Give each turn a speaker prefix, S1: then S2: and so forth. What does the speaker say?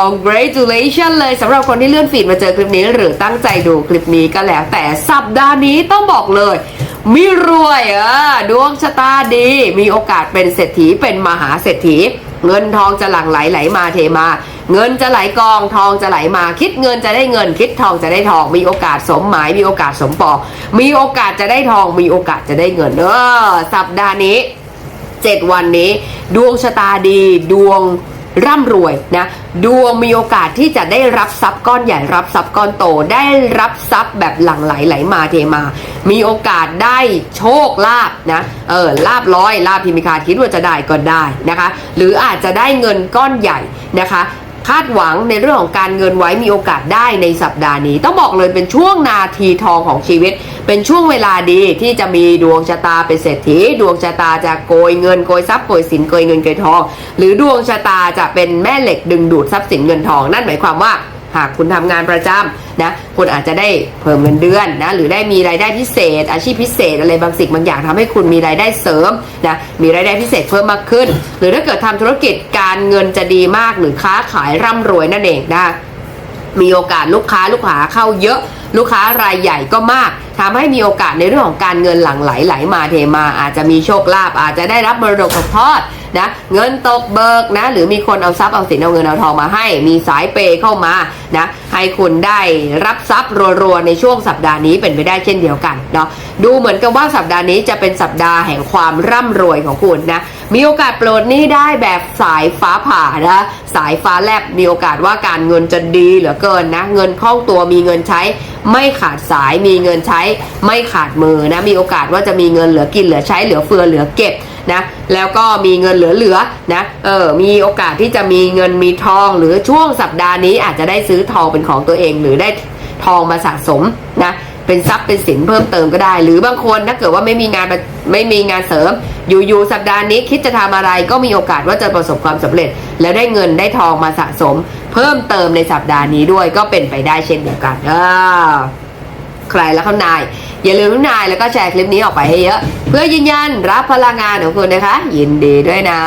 S1: congratulation เลยสำหรับคนที่เลื่อนฟีดมาเจอคลิปนี้ หรือตั้งใจดูคลิปนี้ก็แล้ว แต่สัปดาห์นี้ต้องบอกเลยมีรวยเออดวงชะตาดี มีโอกาสเป็นเศรษฐีเป็นมหาเศรษฐี เงินทองจะหลั่งไหลไหลมาเทมา เงินจะไหลกองทองจะไหลมา คิดเงินจะได้เงิน คิดทองจะได้ทอง มีโอกาสสมหมาย มีโอกาสสมปองมีโอกาสจะได้ทอง มีโอกาสจะได้เงินเออสัปดาห์นี้เจ็ดวันนี้ ดวงชะตาดีดวง ร่ำรวยนะดวงมีโอกาสที่จะได้รับทรัพย์ก้อนใหญ่รับทรัพย์ก้อนโต ได้รับทรัพย์แบบหลั่งไหลไหลมาเทมา มีโอกาสได้โชคลาภนะเออลาบร้อยลาบที่มีคาคิดว่าจะได้ก็ได้นะคะ หรืออาจจะได้เงินก้อนใหญ่นะคะ คาดหวังในเรื่องของการเงินไว้มีโอกาสได้ในสัปดาห์นี้ ต้องบอกเลยเป็นช่วงนาทีทองของชีวิต เป็นช่วงเวลาดีที่จะมีดวงชะตาเป็นเศรษฐี ดวงชะตาจะโกยเงินโกยทรัพย์โกยสินโกยเงินโกยทอง หรือดวงชะตาจะเป็นแม่เหล็กดึงดูดทรัพย์สินเงินทอง นั่นหมายความว่า หากคุณทำงานประจำนะคุณอาจจะได้เพิ่มเงินเดือนนะหรือได้มีรายได้พิเศษ อาชีพพิเศษอะไรบางสิ่งบางอย่างทำให้คุณมีรายได้เสริมนะมีรายได้พิเศษเพิ่มมากขึ้น หรือถ้าเกิดทำธุรกิจการเงินจะดีมากหรือค้าขายร่ำรวยนั่นเองนะมีโอกาสลูกค้าลูกค้าเข้าเยอะลูกค้ารายใหญ่ก็มากทำให้มีโอกาสในเรื่องของการเงินหลั่งไหลไหลมาเทมา อาจจะมีโชคลาภอาจจะได้รับมรดกทอด นะเงินตกเบิกนะหรือมีคนเอาทรัพย์เอาสินเอาเงินเอาทองมาให้ มีสายเปย์เข้ามานะให้คุณได้รับทรัพย์รัวๆในช่วงสัปดาห์นี้เป็นไปได้เช่นเดียวกันเนาะดูเหมือนกับว่าสัปดาห์นี้จะเป็นสัปดาห์แห่งความร่ำรวยของคุณนะมีโอกาสโปรดหนี้ได้แบบสายฟ้าผ่านะสายฟ้าแลบมีโอกาสว่าการเงินจะดีเหลือเกินนะเงินคล่องตัวมีเงินใช้ ไม่ขาดสายมีเงินใช้ ไม่ขาดมือนะมีโอกาสว่าจะมีเงินเหลือกินเหลือใช้เหลือเฟือเหลือเก็บ นะแล้วก็มีเงินเหลือๆนะเออมีโอกาสที่จะมีเงินมีทองหรือช่วงสัปดาห์นี้อาจจะได้ซื้อทองเป็นของตัวเอง หรือได้ทองมาสะสมนะเป็นทรัพย์เป็นสินเพิ่มเติมก็ได้ หรือบางคนถ้าเกิดว่าไม่มีงานไม่มีงานเสริม อยู่ๆสัปดาห์นี้คิดจะทำอะไรก็มีโอกาสว่าจะประสบความสำเร็จ แล้วได้เงินได้ทองมาสะสม เพิ่มเติมในสัปดาห์นี้ด้วยก็เป็นไปได้เช่นเดียวกันเออ ใครแล้วเขานาย อย่าลืมนายแล้วก็แชร์คลิปนี้ออกไปให้เยอะ เพื่อยืนยันรับพลังงานของคุณนะคะ ยินดีด้วยนะ